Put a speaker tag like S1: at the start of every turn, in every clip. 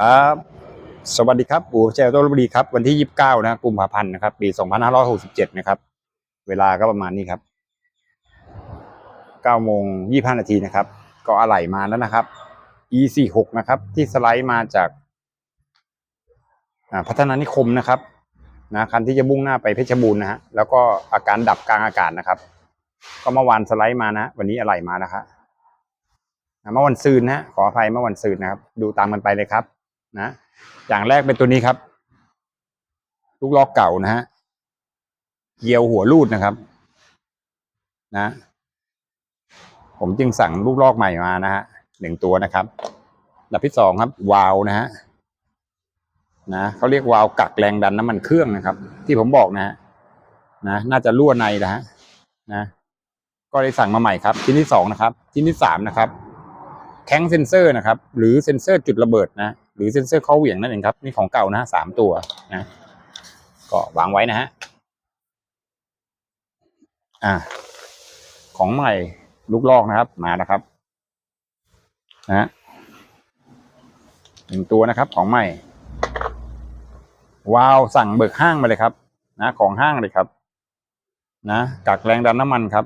S1: ครับ สวัสดีครับอู่เจลโตลบุรีครับ วันที่ 29 นะกุมภาพันธ์นะครับ ปี 2567 นะครับ เวลาก็ประมาณนี้ครับ9โมง25 นาทีนะครับ ก็อะไหล่มาแล้วนะครับ E46 นะครับ ที่สไลด์มาจากพัฒนานิคมนะครับนะคันที่จะมุ่งหน้าไปเพชรบูรณ์นะฮะแล้วก็อาการดับกลางอากาศนะครับ ก็เมื่อวานสไลด์มานะ วันนี้อะไหล่มานะครับเมื่อวันซืนนะขออภัยเมื่อวันซืนนะครับ ดูตามกันไปเลยครับ นะอย่างแรกเป็นตัวนี้ครับ ลูกลอกเก่านะฮะเกียวหัวรูดนะครับ นะ ผมจึงสั่งลูกลอกใหม่มานะฮะหนึ่งตัวนะครับอันดับที่สองครับ วาล์วนะฮะนะเขาเรียกวาวกักแรงดันน้ำมันเครื่องนะครับ ที่ผมบอกนะฮะนะน่าจะรั่วในนะฮะนะก็ได้สั่งมาใหม่ครับ ชิ้นที่สองนะครับ ชิ้นที่สามนะครับแข้งเซนเซอร์นะครับ หรือเซนเซอร์จุดระเบิดนะ หรือเซนเซอร์เข้าเหวี่ยงนั่นเองครับนี่ของเก่านะสามตัวนะก็วางไว้นะฮะอ่าของใหม่ลูกลอกนะครับมานะครับนะหนึ่งตัวนะครับของใหม่วาวสั่งเบิกห้างมาเลยครับนะของห้างเลยครับ นะกักแรงดันน้ำมันครับ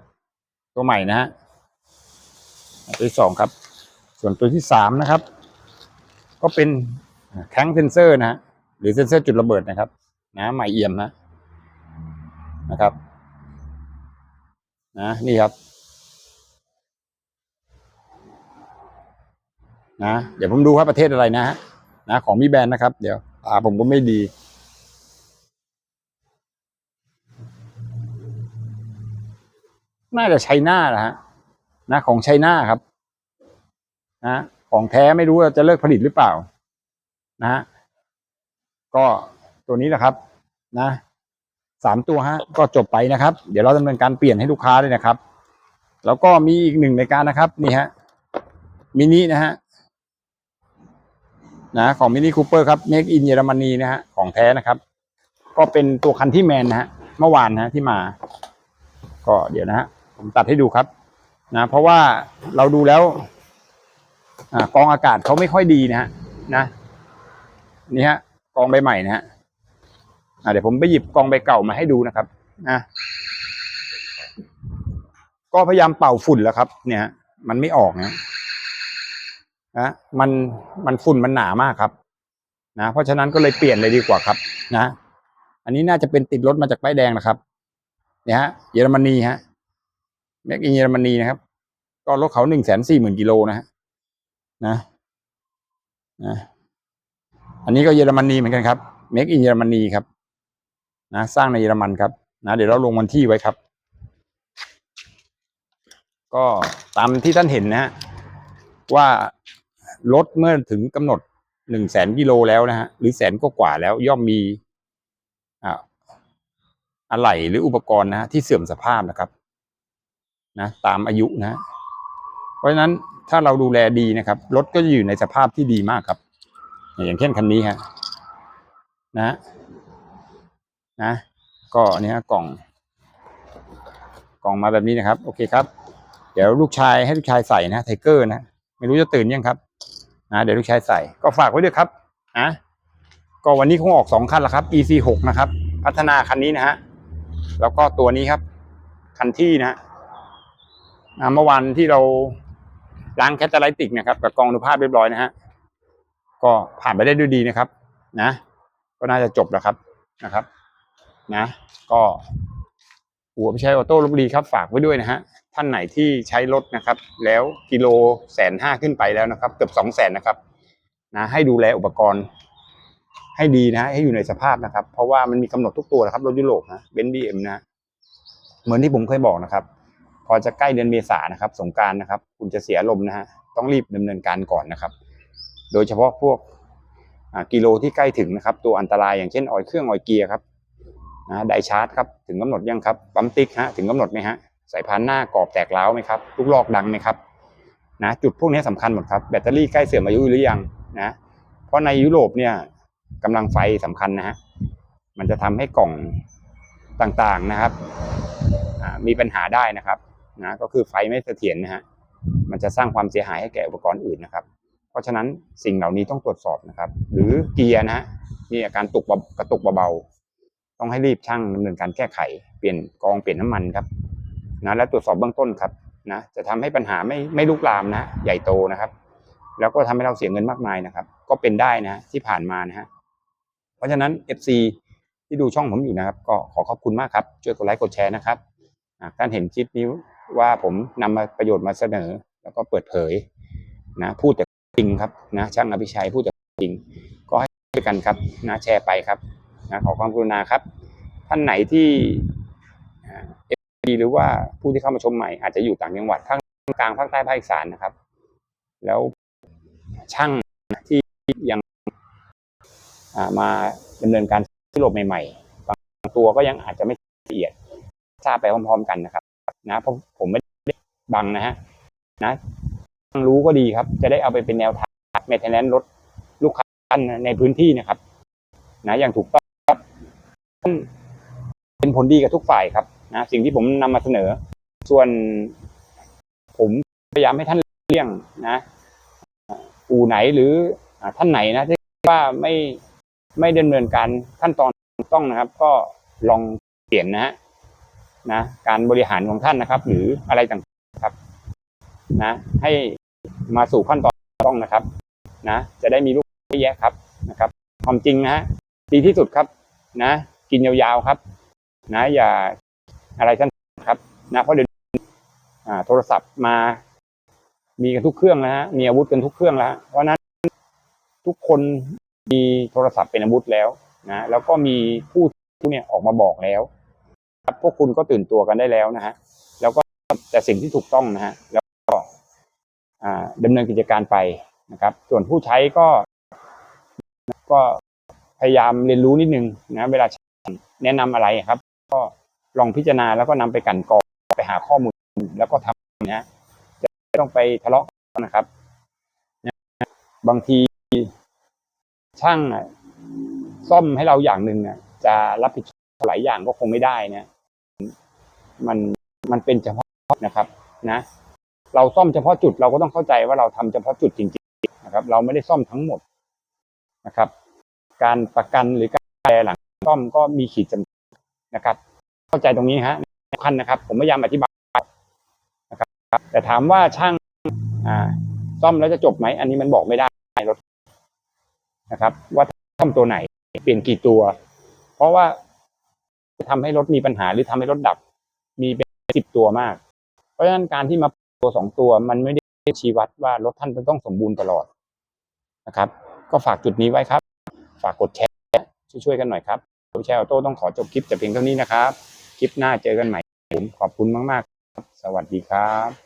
S1: ตัวใหม่นะฮะตัวที่สองครับ ส่วนตัวที่สามนะครับ ก็เป็นแข้งเซนเซอร์นะฮะหรือเซนเซอร์จุดระเบิดนะครับนะใหม่เอี่ยมนะนะครับ นะนี่ครับ นะ เดี๋ยวผมดูว่าประเทศอะไรนะฮะนะของมีแบรนด์นะครับ เดี๋ยวตาผมก็ไม่ดีน่าจะไชน่านะฮะนะของไชน่าครับ นะ ของแท้ไม่รู้ว่าจะเลิกผลิตหรือเปล่า นะฮะก็ตัวนี้แหละครับ นะสามตัวฮะก็จบไปนะครับ เดี๋ยวเราดำเนินการเปลี่ยนให้ลูกค้าเลยนะครับ แล้วก็มีอีกหนึ่งในการนะครับ นี่ฮะมินินะฮะนะของมินิคูเปอร์ครับเมกอินเยอรมนีนะฮะของแท้นะครับ ก็เป็นตัวคันที่แมนนะฮะเมื่อวานนะที่มา ก็เดี๋ยวนะฮะผมตัดให้ดูครับ นะ เพราะว่าเราดูแล้ว กองอากาศเขาไม่ค่อยดีนะฮะนะนี่ฮะกองใบใหม่นะฮะเดี๋ยวผมไปหยิบกองใบเก่ามาให้ดูนะครับนะก็พยายามเป่าฝุ่นแล้วครับ เนี่ย มันไม่ออกนะนะมันมันฝุ่นมันหนามากครับ นะเพราะฉะนั้นก็เลยเปลี่ยนเลยดีกว่าครับ นะอันนี้น่าจะเป็นติดรถมาจากป้ายแดงนะครับ เนี่ยฮะเยอรมนีฮะแม็กอินเยอรมนีนะครับ ก็รถเขาหนึ่งแสนสี่หมื่นกิโลนะฮะ นะนะอันนี้ก็เยอรมนีเหมือนกันครับ Make in เยอรมนีครับ นะ สร้างในเยอรมันครับ นะ เดี๋ยวเราลงวันที่ไว้ครับ ก็ตามที่ท่านเห็นนะฮะว่ารถเมื่อถึงกำหนดหนึ่งแสนกิโลแล้วนะฮะหรือแสนก็กว่าแล้วย่อมมีอ่าอะไหล่หรืออุปกรณ์นะฮะที่เสื่อมสภาพนะครับ นะ ตามอายุนะ เพราะฉะนั้น ถ้าเราดูแลดีนะครับรถก็จะอยู่ในสภาพที่ดีมากครับ อย่างเช่นคันนี้ฮะนะนะก็เนี่ยกล่อง กล่องมาแบบนี้นะครับ โอเคครับ เดี๋ยวลูกชายให้ลูกชายใส่นะไทเกอร์นะไม่รู้จะตื่นยังครับนะเดี๋ยวลูกชายใส่ก็ฝากไว้ด้วยครับนะก็วันนี้คงออกสองคันล้วครับ EC หกนะครับ พัฒนาคันนี้นะฮะแล้วก็ตัวนี้ครับ คันที่นะฮะเมื่อวานที่เรา ล้างแคตตาไลติกนะครับกับกองอนุภาพเรียบร้อยนะฮะก็ผ่านไปได้ด้วยดีนะครับ นะ ก็น่าจะจบแล้วครับนะครับ นะ ก็หัวพิชัยออโต้ลบบุรีครับ ฝากไว้ด้วยนะฮะท่านไหนที่ใช้รถนะครับ แล้วกิโลแสนห้าขึ้นไปแล้วนะครับ เกือบสองแสนนะครับนะให้ดูแลอุปกรณ์ ให้ดีนะให้อยู่ในสภาพนะครับ เพราะว่ามันมีกำหนดทุกตัวนะครับรถยุโรปนะเบนซ์บีเอ็มนะ เหมือนที่ผมเคยบอกนะครับ พอจะใกล้เดือนเมษายนนะครับ สงการนะครับ คุณจะเสียลมนะฮะต้องรีบดำเนินการก่อนนะครับ โดยเฉพาะพวกกิโลที่ใกล้ถึงนะครับ ตัวอันตรายอย่างเช่นออยเครื่องออยเกียร์ครับนะไดชาร์จครับถึงกำหนดยังครับปั๊มติ๊กฮะถึงกำหนดไหมฮะสายพานหน้ากรอบแตกร้าวไหมครับลูกลอกดังไหมครับนะจุดพวกนี้สำคัญหมดครับแบตเตอรี่ใกล้เสื่อมอายุหรือยังนะเพราะในยุโรปเนี่ยกำลังไฟสำคัญนะฮะมันจะทำให้กล่องต่างๆนะครับมีปัญหาได้นะครับ นะก็คือไฟไม่เสถียรนะฮะมันจะสร้างความเสียหายให้แก่อุปกรณ์อื่นนะครับ เพราะฉะนั้นสิ่งเหล่านี้ต้องตรวจสอบนะครับ หรือเกียร์นะฮะมีอาการตุกกระตุกเบาๆต้องให้รีบช่างดำเนินการแก้ไขเปลี่ยนกองเปลี่ยนน้ำมันครับนะและตรวจสอบเบื้องต้นครับนะจะทำให้ปัญหาไม่ไม่ลุกลามนะ ใหญ่โตนะครับ แล้วก็ทำให้เราเสียเงินมากมายนะครับ ก็เป็นได้นะที่ผ่านมานะฮะเพราะฉะนั้น FC ที่ดูช่องผมอยู่นะครับ ก็ขอขอบคุณมากครับ ช่วยกดไลค์กดแชร์นะครับอ่าท่านเห็นคลิปนี้ ว่าผมนำมาประโยชน์มาเสนอ แล้วก็เปิดเผยนะพูดแต่จริงครับนะช่างอภิชัยพูดแต่จริง ก็ให้ช่วยกันครับนะแชร์ไปครับนะขอความกรุณาครับ ท่านไหนที่เอฟดีหรือว่าผู้ที่เข้ามาชมใหม่อาจจะอยู่ต่างจังหวัดภาคกลางภาคใต้ภาคอีสานนะครับ แล้วช่างที่ยังมาดำเนินการที่โลบใหม่ ๆ บางตัวก็ยังอาจจะไม่ละเอียดทราบไปพร้อม ๆ กันนะครับ นะเพราะผมไม่ได้บังนะฮะนะรู้ก็ดีครับ จะได้เอาไปเป็นแนวทางเมทเทนแนนรถลูกค้าในพื้นที่นะครับ นะอย่างถูกต้องครับเป็นผลดีกับทุกฝ่ายครับนะสิ่งที่ผมนำมาเสนอ ส่วนผมพยายามให้ท่านเลี่ยงนะอู่ไหนหรือท่านไหนนะที่ว่าไม่ไม่ดำเนินการขั้นตอนถูกต้องนะครับ ก็ลองเปลี่ยนนะฮะ นะการบริหารของท่านนะครับ หรืออะไรต่างๆครับ นะ ให้มาสู่ขั้นตอนต้องนะครับ นะ จะได้มีลูกเยอะแยะครับนะครับ ความจริงนะฮะดีที่สุดครับนะ กินยาวๆครับ นะ อย่าอะไรท่านครับ นะเพราะเดี๋ยวโทรศัพท์มา มีกันทุกเครื่องแล้วฮะมีอาวุธกันทุกเครื่องแล้วเพราะนั้นทุกคนมีโทรศัพท์เป็นอาวุธแล้วนะแล้วก็มีผู้ที่เนี่ยออกมาบอกแล้ว พวกคุณก็ตื่นตัวกันได้แล้วนะฮะแล้วก็แต่สิ่งที่ถูกต้องนะฮะแล้วก็อ่าดำเนินกิจการไปนะครับ ส่วนผู้ใช้ก็ก็พยายามเรียนรู้นิดนึงนะเวลาแนะนำอะไรครับ ก็ลองพิจารณาแล้วก็นำไปกันกองไปหาข้อมูลแล้วก็ทำนะจะไม่ต้องไปทะเลาะกันนะครับนะบางทีช่างซ่อมให้เราอย่างหนึ่งน่ะจะรับผิดชอบหลายอย่างก็คงไม่ได้นะ มันมันเป็นเฉพาะนะครับนะเราซ่อมเฉพาะจุดเราก็ต้องเข้าใจว่าเราทำเฉพาะจุดจริงๆนะครับ เราไม่ได้ซ่อมทั้งหมดนะครับ การประกันหรือการแปลหลังซ่อมก็มีขีดจำกัดนะครับ เข้าใจตรงนี้ฮะสำคัญนะครับ ผมพยายามอธิบายนะครับ แต่ถามว่าช่างอ่าซ่อมแล้วจะจบไหมอันนี้มันบอกไม่ได้รถนะครับ ว่าซ่อมตัวไหนเปลี่ยนกี่ตัว เพราะว่า ทำให้รถมีปัญหาหรือทำให้รถดับ มีเป็นสิบตัวมาก เพราะฉะนั้นการที่มาตัวสองตัวมันไม่ได้ชี้วัดว่ารถท่านจะต้องสมบูรณ์ตลอดนะครับ ก็ฝากจุดนี้ไว้ครับ ฝากกดแชร์ช่วยๆกันหน่อยครับผมแชร์ออโต้ต้องขอจบคลิปแต่เพียงเท่านี้นะครับ คลิปหน้าเจอกันใหม่ผมขอบคุณมากๆสวัสดีครับ